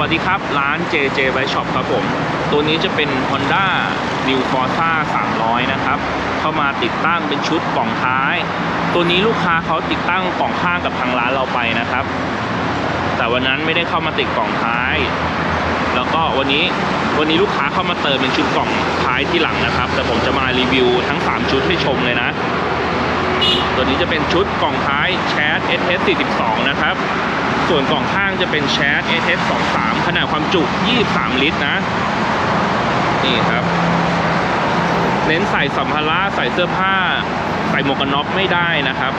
วัสดีครับ ร้าน JJ Bike Shop ครับผม ตัวนี้จะเป็น Honda New Forza 300 นะครับ เข้ามาติดตั้งเป็นชุดกล่องท้าย ตัวนี้ลูกค้าเขาติดตั้งกล่องข้างกับทางร้านเราไปนะครับ แต่วันนั้นไม่ได้เข้ามาติดกล่องท้าย แล้วก็วันนี้วันนี้ลูกค้าเข้ามาเติมเป็นชุดกล่องท้ายที่หลังนะครับ แต่ผมจะมารีวิวทั้ง 3 ชุดให้ชมเลยนะ นี้จะเป็นชุดกล่องท้าย Chat SS 42นะครับ ส่วนกล่องข้างจะเป็น Chat SS 23ขนาดความจุ 23 ลิตรนะ นี่ครับ เน้นใส่สัมภาระใส่เสื้อผ้า ใส่หมวกกันน็อกไม่ได้นะครับ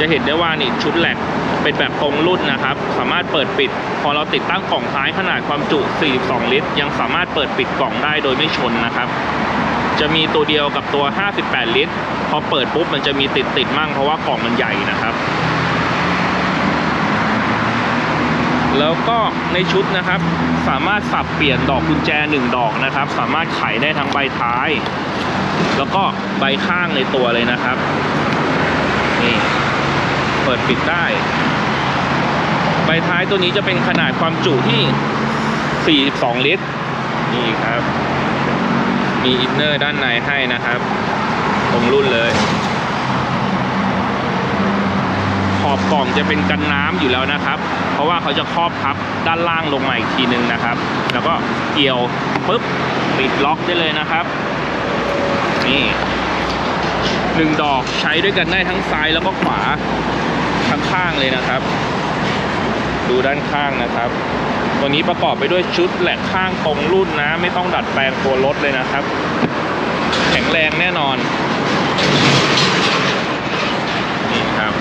จะเห็นได้ว่านี่ชุดแหลกเป็นแบบตรงรุ่นนะครับ สามารถเปิดปิด พอเราติดตั้งกล่องท้ายขนาดความจุ 42 ลิตร ยังสามารถเปิดปิดกล่องได้โดยไม่ชนนะครับ จะมีตัวเดียวกับตัว 58 ลิตร พอเปิดปุ๊บมันจะมีติดติดมั่งเพราะว่ากล่องมันใหญ่นะครับ แล้วก็ในชุดนะครับ สามารถสับเปลี่ยนดอกกุญแจหนึ่งดอกนะครับ สามารถไขได้ทั้งใบท้าย แล้วก็ใบข้างในตัวเลยนะครับ นี่ เปิดปิดได้ ใบท้ายตัวนี้จะเป็นขนาดความจุที่ 42 ลิตร นี่ครับ มีอินเนอร์ด้านในให้นะครับตรงรุ่นเลยขอบกล่องจะเป็นกันน้ำอยู่แล้วนะครับ เพราะว่าเขาจะครอบพับด้านล่างลงมาอีกทีนึงนะครับ แล้วก็เกี่ยวปุ๊บปิดล็อกได้เลยนะครับ นี่หนึ่งดอกใช้ด้วยกันได้ทั้งซ้ายแล้วก็ขวาทั้งข้างเลยนะครับ ดูด้านข้างนะครับ ตัวนี้ประกอบไปด้วยชุดแหลกข้างตรงรุ่นนะ ไม่ต้องดัดแปลงตัวรถเลยนะครับ แข็งแรงแน่นอน นี่ครับ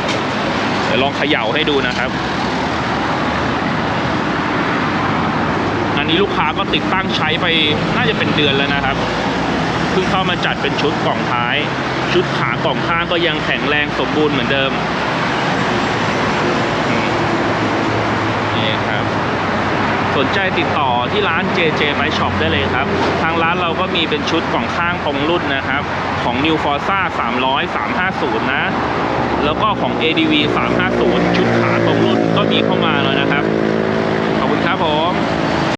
เดี๋ยวลองเขย่าให้ดูนะครับ อันนี้ลูกค้าก็ติดตั้งใช้ไปน่าจะเป็นเดือนแล้วนะครับเพิ่งเข้ามาจัดเป็นชุดกล่องท้าย ชุดขากล่องข้างก็ยังแข็งแรงสมบูรณ์เหมือนเดิมอืมนี่ครับ ส นใจติดต่อที่ร้าน JJ Bike Shop ได้เลยครับ ทางร้านเราก็มีเป็นชุดกล่องข้างตรงรุ่นนะครับ ของ New Forza 300 350 นะ แล้วก็ของ ADV 350 ชุดขาตรงรุ่นก็มีเข้ามาแล้วนะ